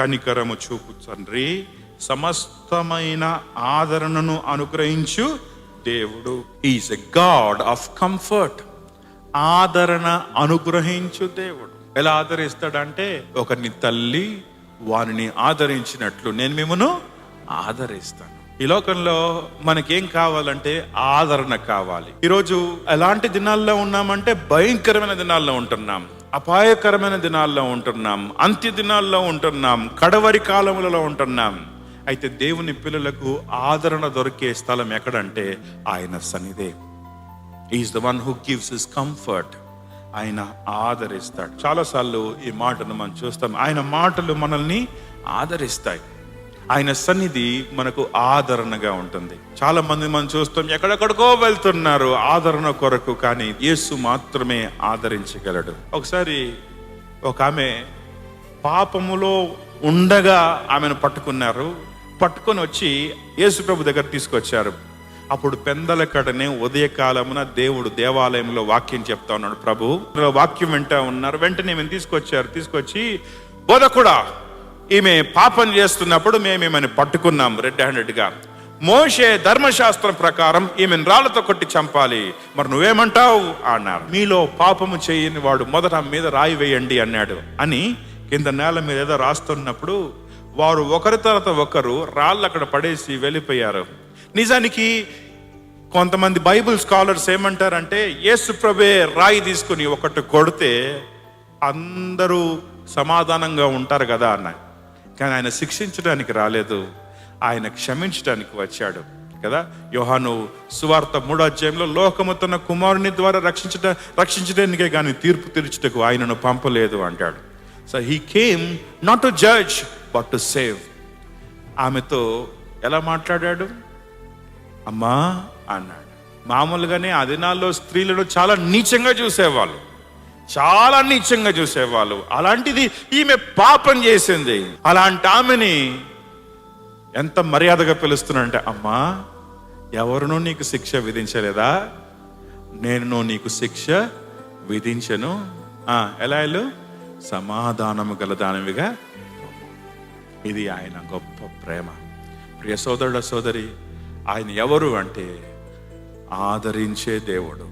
కనికరము చూపు తండ్రి. సమస్తమైన ఆదరణను అనుగ్రహించు దేవుడు. Is a God of comfort ఆదరణ అనుగ్రహించు దేవుడు. ఎలా ఆదరిస్తాడంటే ఒకరిని తల్లి వారిని ఆదరించినట్లు నేను మిమ్మను ఆదరిస్తాను. ఈ లోకంలో మనకేం కావాలంటే ఆదరణ కావాలి. ఈరోజు ఎలాంటి దినాల్లో ఉన్నామంటే భయంకరమైన దినాల్లో ఉంటున్నాం. అపాయకరమైన దినాల్లో ఉంటున్నాం అంత్య దినాల్లో ఉంటున్నాం కడవరి కాలములలో ఉంటున్నాం. అయితే దేవుని పిల్లలకు ఆదరణ దొరికే స్థలం ఎక్కడంటే ఆయన సన్నిధే. Is the one who gives his comfort ఆయన ఆదరిస్తాడు. చాలాసార్లు ఈ మాటను మనం చూస్తాం. ఆయన మాటలు మనల్ని ఆదరిస్తాయి. ఆయన సన్నిధి మనకు ఆదరణగా ఉంటుంది. చాలా మంది మనం చూస్తాం ఎక్కడెక్కడికో వెళ్తున్నారు ఆదరణ కొరకు కానీ యేసు మాత్రమే ఆదరించగలడు. ఒకసారి ఒక ఆమె పాపములో ఉండగా ఆమెను పట్టుకున్నారు. పట్టుకొని వచ్చి యేసు ప్రభు దగ్గర తీసుకొచ్చారు. అప్పుడు పెందల కడనే ఉదయకాలమున దేవుడు దేవాలయంలో వాక్యం చెప్తా ఉన్నాడు. ప్రభు వాక్యం వింటా ఉన్నారు. వెంటనే మేము తీసుకొచ్చారు. తీసుకొచ్చి బోధకుడా ఈమె పాపం చేస్తున్నప్పుడు మేము ఈమెను పట్టుకున్నాం రెడ్ హ్యాండెడ్గా మోషే ధర్మశాస్త్రం ప్రకారం ఈమెను రాళ్ళతో కొట్టి చంపాలి. మరి నువ్వేమంటావు? అన్నారు. మీలో పాపము చేయని వాడు మొదట మీద రాయి వేయండి అన్నాడు. అని కింద నేల మీద ఏదో రాస్తున్నప్పుడు వారు ఒకరి తర్వాత ఒకరు రాళ్ళు అక్కడ పడేసి వెళ్ళిపోయారు. నిజానికి కొంతమంది బైబిల్ స్కాలర్స్ ఏమంటారంటే యేసు ప్రభే రాయి తీసుకుని ఒకటి కొడితే అందరూ సమాధానంగా ఉంటారు కదా అన్న. కానీ ఆయన శిక్షించడానికి రాలేదు. ఆయన క్షమించడానికి వచ్చాడు. కదా? యోహాను సువార్త మూడో అధ్యాయంలో లోకము తన కుమారుని ద్వారా రక్షించట రక్షించడానికే కానీ తీర్పు తీర్చుటకు ఆయనను పంపలేదు అంటాడు. So he came not to judge but to save ఆమెతో ఎలా మాట్లాడాడు? అమ్మా అన్నాడు. మామూలుగానే ఆ దినాల్లో స్త్రీలను చాలా నీచంగా చూసేవాళ్ళు. చాలా నీచంగా చూసేవాళ్ళు. అలాంటిది ఈమె పాపం చేసింది. అలాంటి ఆమెని ఎంత మర్యాదగా పిలుస్తున్నాడంటే అమ్మా ఎవరునూ నీకు శిక్ష విధించలేదా? నేను నీకు శిక్ష విధించను. ఎలా వెళ్ళు? సమాధానము గల దానివిగా ఇది ఆయన గొప్ప ప్రేమ. ప్రియ సోదరుడ సోదరి ఆయన ఎవరు అంటే ఆదరించే దేవుడు.